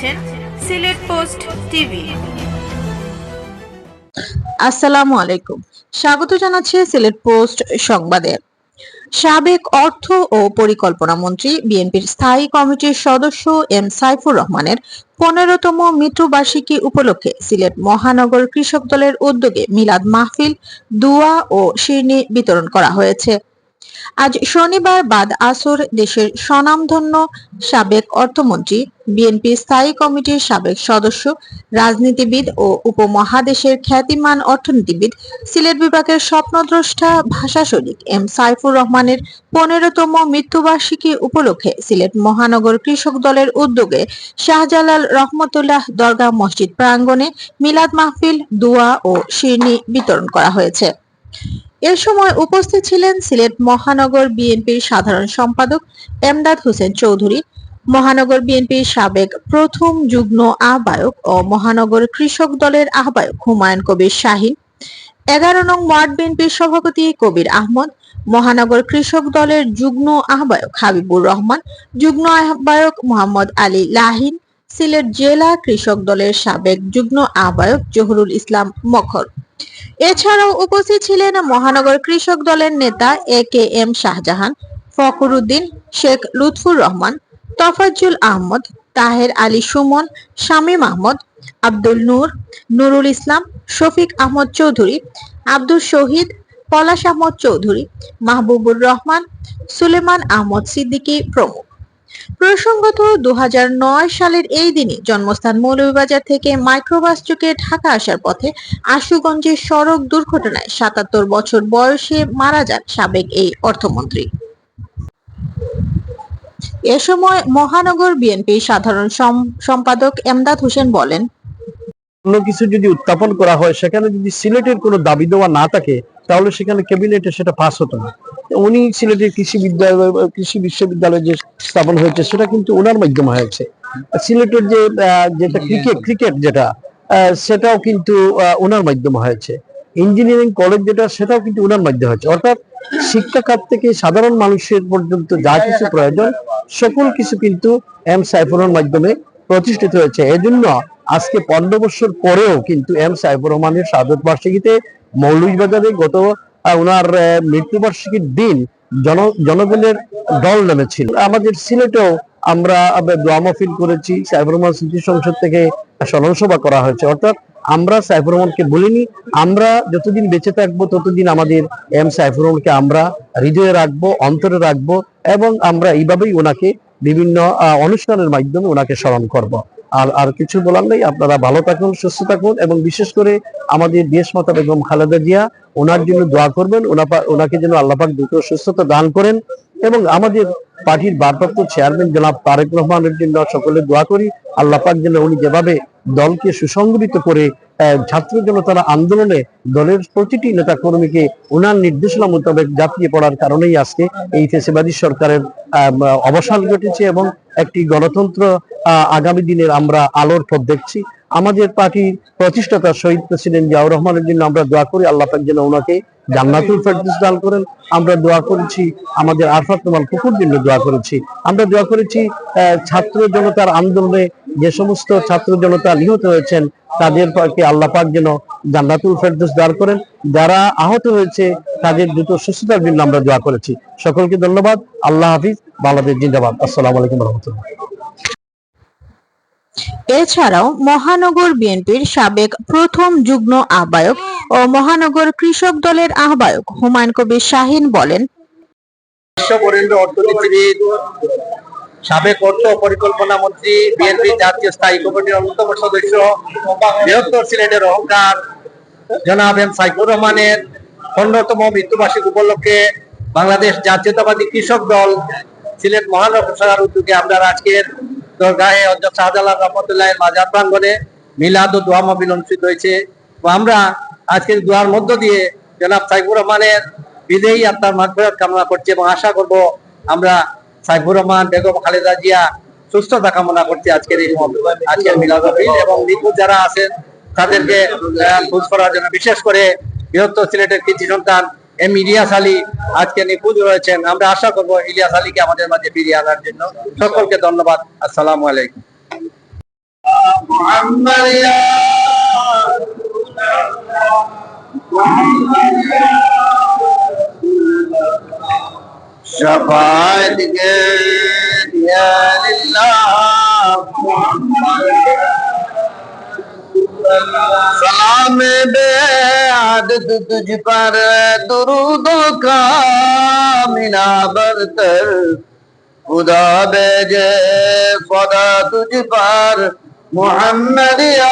দেখছেন Sylhet post TV. আসসালামু আলাইকুম। স্বাগত জানাচ্ছি সিলেট পোস্ট সংবাদে। সাবেক অর্থ ও পরিকল্পনা মন্ত্রী বিএনপির স্থায়ী কমিটির সদস্য এম সাইফুর রহমানের পনেরোতম মৃত্যুবার্ষিকী উপলক্ষে সিলেট মহানগর কৃষক দলের উদ্যোগে মিলাদ মাহফিল, দুয়া ও শিরনি বিতরণ করা হয়েছে। আজ শনিবার বাদ আসর দেশের স্বনামধন্য সাবেক অর্থমন্ত্রী, বিএনপি স্থায়ী কমিটির সাবেক সদস্য, রাজনীতিবিদ ও উপমহাদেশের খ্যাতিমান অর্থনীতিবিদ, সিলেট বিভাগের স্বপ্নদ্রষ্টা, ভাষা সৈনিক এম সাইফুর রহমানের পনেরোতম মৃত্যুবার্ষিকী উপলক্ষে সিলেট মহানগর কৃষক দলের উদ্যোগে শাহজালাল রহমতুল্লাহ দরগা মসজিদ প্রাঙ্গণে মিলাদ মাহফিল, দোয়া ও শিরনি বিতরণ করা হয়েছে। এ সময় উপস্থিত ছিলেন সিলেট মহানগর বিএনপির সাধারণ সম্পাদক এমদাদ হোসেন চৌধুরী, মহানগর বিএনপির সাবেক প্রথম যুগ্ম আহ্বায়ক ও মহানগর কৃষক দলের আহ্বায়ক হুমায়ুন কবির শাহিন এগারো নং ওয়ার্ড বিএনপির সভাপতি কবির আহমদ, মহানগর কৃষক দলের যুগ্ম আহ্বায়ক হাবিবুর রহমান, যুগ্ম আহ্বায়ক মোহাম্মদ আলী লাহিন, সিলেট জেলা কৃষক দলের সাবেক যুগ্ম আহ্বায়ক জহুরুল ইসলাম মখর। এছাড়াও উপস্থিত ছিলেন মহানগর কৃষক দলের নেতা A K M Shahjahan, Fakhruddin Sheikh Lutfur Rahman, Tofazzul Ahmed, Taher Ali Suman, Shamim Ahmed, Abdul Noor, Nurul Islam, Shafiq Ahmed Chowdhury, Abdul Shahid, Palash Ahmed Chowdhury, Mahbubur Rahman, Sulaiman Ahmed Siddiqui প্রমুখ। প্রসঙ্গত দু হাজার নয় সালের এই দিনে জন্মস্থান মৌলভীবাজার থেকে মাইক্রোবাস চুকে ঢাকা আসার পথে আশুগঞ্জের সড়ক দুর্ঘটনায় সাতাত্তর বছর বয়সে মারা যান সাবেক এই অর্থমন্ত্রী। এ সময় মহানগর বিএনপি সাধারণ সম- সম্পাদক এমদাদ হোসেন বলেন, অন্য কিছু যদি উত্থাপন করা হয়, সেখানে যদি সিলেটের কোনো দাবি দেওয়া না থাকে, তাহলে সেখানে ক্যাবিনেটে সেটা পাস হতো না। উনি সিলেটের কৃষি বিদ্যালয় কৃষি বিশ্ববিদ্যালয় যে স্থাপন হয়েছে সেটা কিন্তু ওনার মাধ্যমে হয়েছে। সিলেটের যে যেটা ক্রিকেট ক্রিকেট যেটা সেটাও কিন্তু ওনার মাধ্যমে হয়েছে। ইঞ্জিনিয়ারিং কলেজ যেটা সেটাও কিন্তু ওনার মাধ্যমে হয়েছে। অর্থাৎ শিক্ষা খাত থেকে সাধারণ মানুষের পর্যন্ত যা কিছু প্রয়োজন সকল কিছু কিন্তু এম সাইফুরের মাধ্যমে প্রতিষ্ঠিত হয়েছে। এজন্য আজকে পনেরো বছর পরেও কিন্তু এম সাইফুর রহমানের শাহাদত বার্ষিকীতে মৌলভীবাজারে গত আহ, ওনার মৃত্যুবার্ষিকীর দিন জন, জনগণের দল নেমেছিল। আমাদের সিলেটেও আমরা দোয়া মাহফিল করেছি। সাইফুর রহমান স্মৃতি সংসদ থেকে স্মরণ সভা করা হয়েছে। অর্থাৎ আমরা সাইফুর রহমানকে বলিনি, আমরা যতদিন বেঁচে থাকব, ততদিন আমাদের এম সাইফুর রহমানকে আমরা হৃদয়ে রাখব, অন্তরে রাখব এবং আমরা এইভাবেই ওনাকে বিভিন্ন অনুষ্ঠানের মাধ্যমে ওনাকে স্মরণ করব। আর আর কিছু বলার নেই। আপনারা ভালো থাকুন, সুস্থ থাকুন এবং বিশেষ করে আমাদের দেশ মাতা বেগম খালেদা জিয়া, ওনার জন্য দোয়া করবেন। ওনা ওনাকে যেন আল্লাপাক দ্রুত সুস্থতা দান করেন। এবং আমাদের পার্টির ভারপ্রাপ্ত চেয়ারম্যান জনাব তারেক রহমানের জন্য সকলে দোয়া করি। আল্লাপাক যেন উনি যেভাবে দলকে সুসংগঠিত করে ছাত্র জনতার আন্দোলনে দলের প্রতিটি নেতা কর্মীকে ওনার নির্দেশনা মোতাবেক জাপিয়ে পড়ার কারণেই আজকে এই ফেসিবাদী সরকারের অবসান ঘটেছে এবং একটি গণতন্ত্র আগামী দিনের আমরা আলোর পথ দেখছি। আমাদের পার্টির প্রতিষ্ঠাতা শহীদ প্রেসিডেন্ট জিয়াউর রহমানের জন্য আমরা দোয়া করি। আল্লাহ পাক যেন ওনাকে জান্নাতুল ফেরদৌস দান করেন। আমরা দোয়া করেছি, আমাদের আরফাত তোমার কুকুর জন্য দোয়া করেছি। আমরা দোয়া করেছি ছাত্র জনতার আন্দোলনে যে সমস্ত ছাত্র জনতা নিহত হয়েছেন, তাদের পাকে আল্লাহ পাক যেন জান্নাতুল ফেরদৌস দান করেন। যারা আহত হয়েছে, তাদের দ্রুত সুস্থতার জন্য আমরা দোয়া করেছি। সকলকে ধন্যবাদ। আল্লাহ হাফিজ। বাংলাদেশ জিন্দাবাদ। আসসালামু আলাইকুম রহমতুল্লাহ। এছাড়াও মহানগর বিএনপির সাবেক প্রথম যুগ্ম আহ্বায়ক ও মহানগর কৃষক দলের আহ্বায়ক হুমায়ুন কবির শাহিন বলেন সাবেক অর্থ পরিকল্পনা মন্ত্রী, বিএনপি জাতীয় স্থায়ী কমিটির অন্যতম সদস্য, বৃহত্তর সিলেটের অহংকার, জনাব এম সাইফুর রহমানের পনেরোতম মৃত্যুবার্ষিক উপলক্ষে বাংলাদেশ জাতীয়তাবাদী কৃষক দল সিলেট মহানগর শাখার উদ্যোগে আমরা আজকের দরগাহে হযরত শাহজালাল রহমতুল্লাহের মাজার প্রাঙ্গণে মিলাদ ও দোয়া মাহফিল অনুষ্ঠিত হয়েছে আমরা আজকের দোয়ার মধ্য দিয়ে জনাব সাইফুর রহমানের বিদেয়ী আত্মার মাগফিরাত কামনা করছি এবং আশা করব আমরা সাইফুর রহমান, বেগম খালেদা জিয়া সুস্থতা কামনা করছি আজকের এই আজকের মিলাদ মাহফিল এবং নিখোঁজ যারা আছেন তাদেরকে খোঁজ করার জন্য বিশেষ করে বৃহত্তর সিলেটের কৃষি সন্তান এম ইলিয়াস আলী আজকে নিখোঁজ রয়েছেন আমরা আশা করব ইলিয়াস আলীকে আমাদের মাঝে ফিরিয়ে আনার জন্য সকলকে ধন্যবাদ আসসালামু আলাইকুম محمد يا شفاعتك يا لله सलाम बे आदत तुझ पर दुरूदों का मिना बरतर खुदा बेजे फदा तुझ पर मोहम्मद या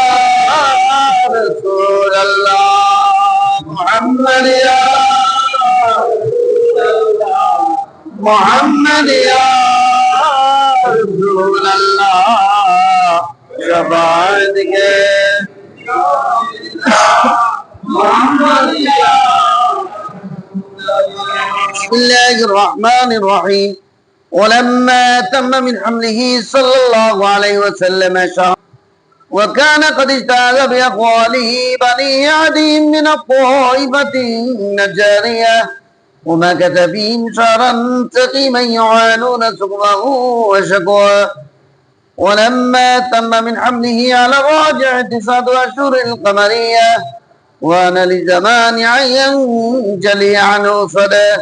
रसूल अल्लाह मोहम्मद या मोहम्मद या रसूल अल्लाह शबाद के بسم الله الرحمن الرحيم. ولما تم من حمله صلى الله عليه وسلم شهر وكان قد اجتاز بأقواله بني عدي من الطائفة النجارية ومكث فيهم شهرا سقيما يعانون سقمه وشكواه ولما تم من حمله على الراجع تسعة أشهر القمرية وأنا لزمان أن ينجلي عنه صداه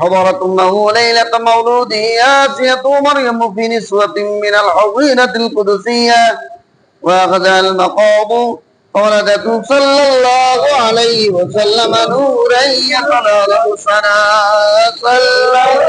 حضرت أمه ليلة مولوده آسية مريم في نسوة من الحصينة القدسية. وأخذها المقاض فولدته صلى الله عليه وسلم نورا يتلاله سنا صلى الله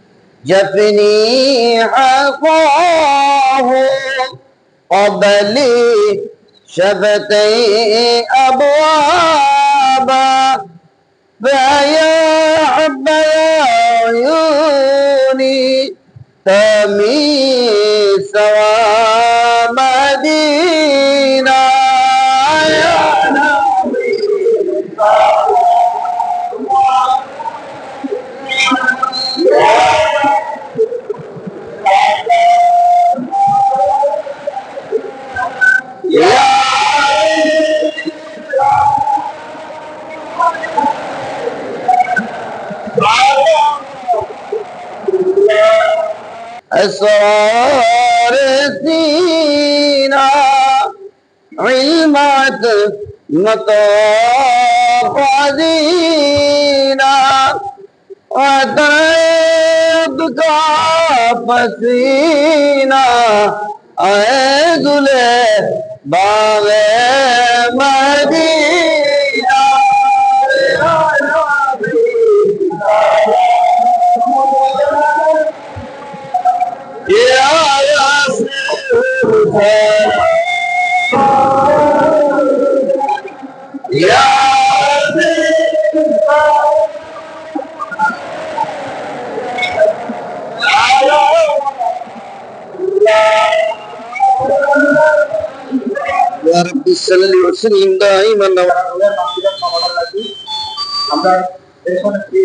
جفني حقاه قبلي شفتي أبوابا. فيا حب يا عيوني تمي سواه أسرار سينا علمت مطاف عزينا وتعبك فسينا أعيد له باغ مدينة رب صل وسلم دائما আমরা দেশন শ্রী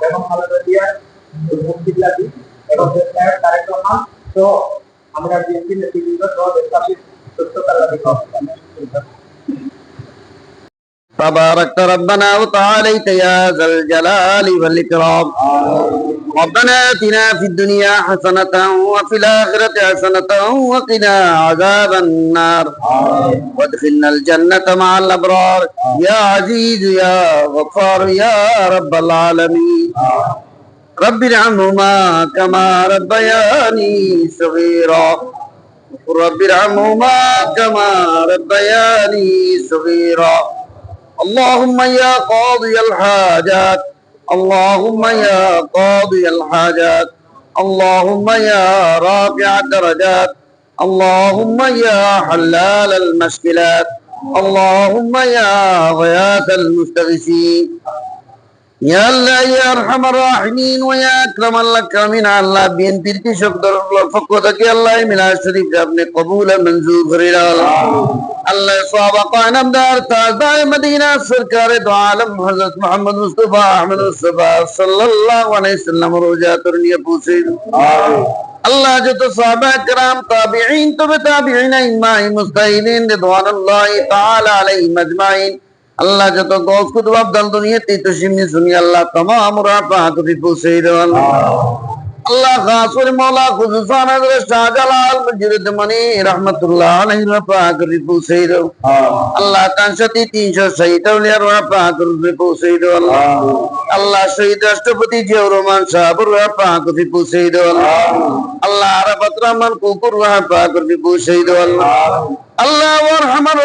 বেগম খালেদা জিয়ার মুক্তির লাগি এবং দেশের তারেক রহমান সহ আমরা বিএনপি নেতৃবৃন্দ সহ দেশবাসীর সুস্থতার লাগি تباركت ربنا وتعاليت يا ذا الجلال والإكرام ربنا آتنا في الدنيا حسنة وفي الآخرة حسنة وقنا عذاب النار وادخلنا الجنة مع الأبرار يا عزيز يا غفار يا رب العالمين رب ارحمهما كما ربياني صغيرا رب ارحمهما كما ربياني صغيرا. اللهم يا قاضي الحاجات اللهم يا قاضي الحاجات اللهم يا رافع الدرجات اللهم يا حلال المشكلات اللهم يا غياث المستغيثين. يا الله يا ارحم الراحمين ويا اكرم الاكرمين আল্লাহ বিএনপির কৃষক দলের পক্ষ থেকে আল্লাহ মিলাদ শরীফ আপনি কবুল আর মঞ্জুর করে দাও আল্লাহ সাহাবা কায়নামদার তাজদার মদিনা সরকার দো আলম হযরত মুহাম্মদ মুস্তাফা আহমদ মুস্তাফা সাল্লাল্লাহু আলাইহি সাল্লাম রোজা তোর নিয়ে পৌঁছে আল্লাহ যত সাহাবা کرام তাবিঈন তবে তাবিঈন ইমাম মুস্তাহিদিন রিদওয়ানুল্লাহি তাআলা আলাইহিম আজমাইন আল্লাহ যত গল্প খুদ বাপ দাল দুনিয়াতেই তো সিমনি শুনি আল্লাহ, তমাম রাফা হাতুরি পৌঁছে দেওয়াল আল্লাহ খাস করে মৌলা খুসুসান হযরত শাহজালাল মসজিদ মনি রাহমাতুল্লাহ আলাইহি কবি পৌঁছে দেন আল্লাহ। কানসাতি 360 আউলিয়ার রাফা কবি পৌঁছে দেন আল্লাহ। শহীদ রাষ্ট্রপতি জিয়াউর রহমান সাহেবের রাফা কবি পৌঁছে দেন আল্লাহ। আরাফাত রহমান কুকুর কবি পৌঁছে দেন আল্লাহ।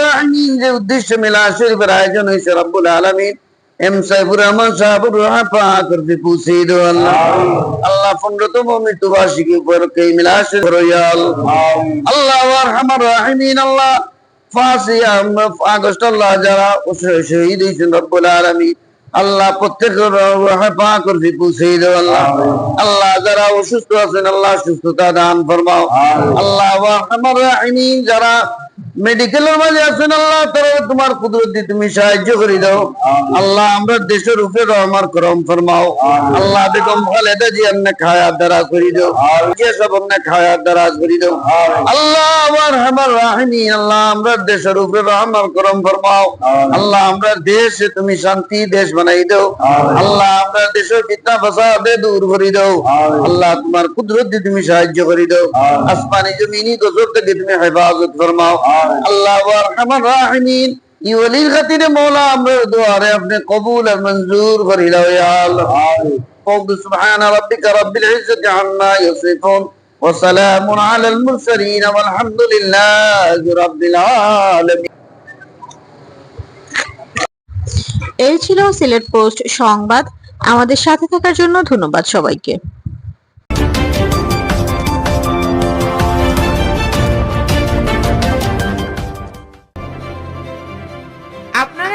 রাহিমিন যে উদ্দেশ্যে মিলা শরীফের আয়োজন হয়েছে রব্বুল আলামিন এম সাইফুর রহমান সাহাবুর রাফা করতে পৌঁছে দাও আল্লাহ। আল্লাহ পনেরোতম মৃত্যুবার্ষিকী উপলক্ষে রয়াল আল্লাহ। ওয়ারহামার রাহিমিন আল্লাহ ফাঁসি আগস্ট আল্লাহ যারা শহীদ হয়েছেন রব্বুল আলামিন আল্লাহ পৌঁছে দাও আল্লাহ। আল্লাহ যারা অসুস্থ আছেন আল্লাহ সুস্থতা দান ফরমাও। আল্লাহ যারা মেডিকেলের মাঝে আছেন আল্লাহ তারা তোমার কুদরতি তুমি সাহায্য করে দাও। আল্লাহ আমরা দেশের উপরে রহমার করম ফরমাও। আল্লাহ বেগম খালেদা জি আপনি খায়াত দারাজ করে দাও। কে সব খায়াত দারাজ করে দাও। আল্লাহ আমার হামার রাহিনী আল্লাহ আমরা দেশের উপরে রহমার করম ফরমাও। আল্লাহ আমরা দেশে তুমি শান্তি দেশ বানাই দাও। আল্লাহ আমরা দেশের ফিতনা ফাসাদে দূর করে দাও। আল্লাহ তোমার কুদরতি তুমি সাহায্য করে দাও। আসমানি জমিনি গজব থেকে তুমি হেফাজত ফরমাও। আল্লাহ এই ছিল সিলেট পোস্ট সংবাদ। আমাদের সাথে থাকার জন্য ধন্যবাদ সবাইকে।